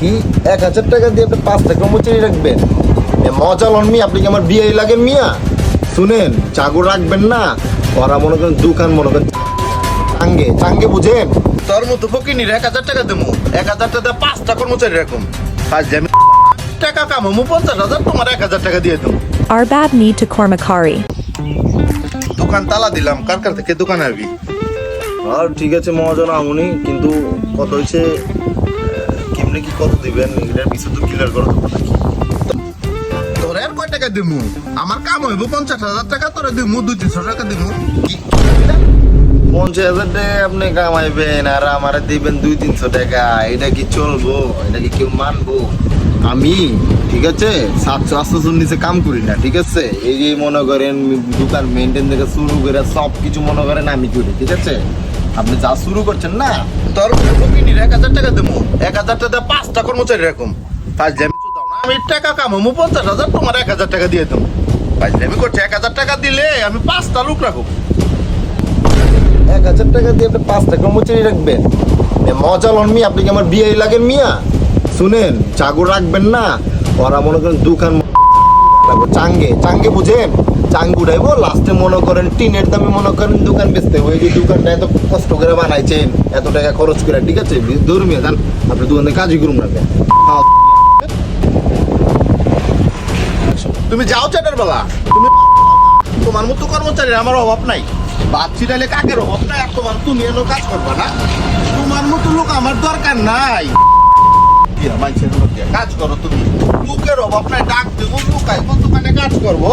কি এক হাজার টাকা দিয়ে আপনি পাঁচটা কর্মচারী রাখবেন। এ মজা লন মিয়া আপনি কি আমার বিয়ে লাগে মিয়া? শুনেন চাকর রাখবেন না। ওরা মনে করেন দোকান মনে করেন চাঙ্গে চাঙ্গে বুঝেন? তোর মতো ফকিনির এক হাজার টাকা দেবো। এক হাজার টাকা পাঁচটা কর্মচারী রাখুন। আজ যে আমি টাকা কামাবো পঞ্চাশ হাজার তোমার এক হাজার টাকা দিয়ে দেবো। Arbab need to Kormakari. দোকান তালা দিলাম কার কার থেকে দোকান আসবি আর ঠিক আছে মহাজন আমনি কিন্তু কত হয়েছে কেমনি কি কত দিবেন? এটার পিছনে তো ক্লিয়ার করো তো নাকি? তোর আর কয় টাকা দিমু? আমার কাম হইব পঞ্চাশ হাজার টাকা তোরা দিমু দুই তিনশো টাকা দিমু। কি? পঞ্চাশ হাজার টাকা আপনি কামাইবেন আর আমার দিবেন দুই তিনশো টাকা। এটা কি চলবো? এটা কি কেউ মানবো? আমি ঠিক আছে? সাতশো আটশোশোর নিচে কাম করি না ঠিক আছে? এই যে মনে করেন দোকান মেনটেন থেকে শুরু করে সব কিছু মনে করেন আমি করি ঠিক আছে? আপনি যা শুরু করছেন না, তোর কিনির এক হাজার টাকা দেবো। এক হাজার টাকা পাঁচটা কর্মচারী পাঁচ আমি দাও না, আমি টাকা কামাবো পঞ্চাশ হাজার তোমার এক হাজার টাকা দিয়ে দেবো। পাঁচ আমি করছি এক হাজার টাকা দিলে আমি পাঁচটা লোক রাখব এক হাজার টাকা দিয়ে আপনি পাঁচটা কর্মচারী রাখবেন। মজা লন আপনি কি আমার বিয়ে লাগেন মিয়া? শুনেন চাকর রাখবেন না। ওরা মনে করেন দোকান চাঙ্গে চাঙ্গে বুঝেন? চাঙ্গ উঠাইবো লাস্টে মনে করেন টিনের দামে মনে করেন দোকান বেচতে ওই যে দোকানটা এত কষ্ট করে বানাইছেন, এত টাকা খরচ করে, ঠিক আছে? ধর্মীয় যান আপনি দোকানে কাজই করুন রাখবেন তুমি যাও চাটার বেলা তুমি তোমার মতো কর্মচারীর আমার অভাব নাই। বাদ ছিটাইলে কাকের অভাব নাই? আর তোমার তুমি এলো কাজ করবা না? তোমার মতো লোক আমার দরকার নাই। কাজ করো তুমি। লোকের অভাব নাই, ডাক দেবো লোক আইবো দোকানে কাজ করব।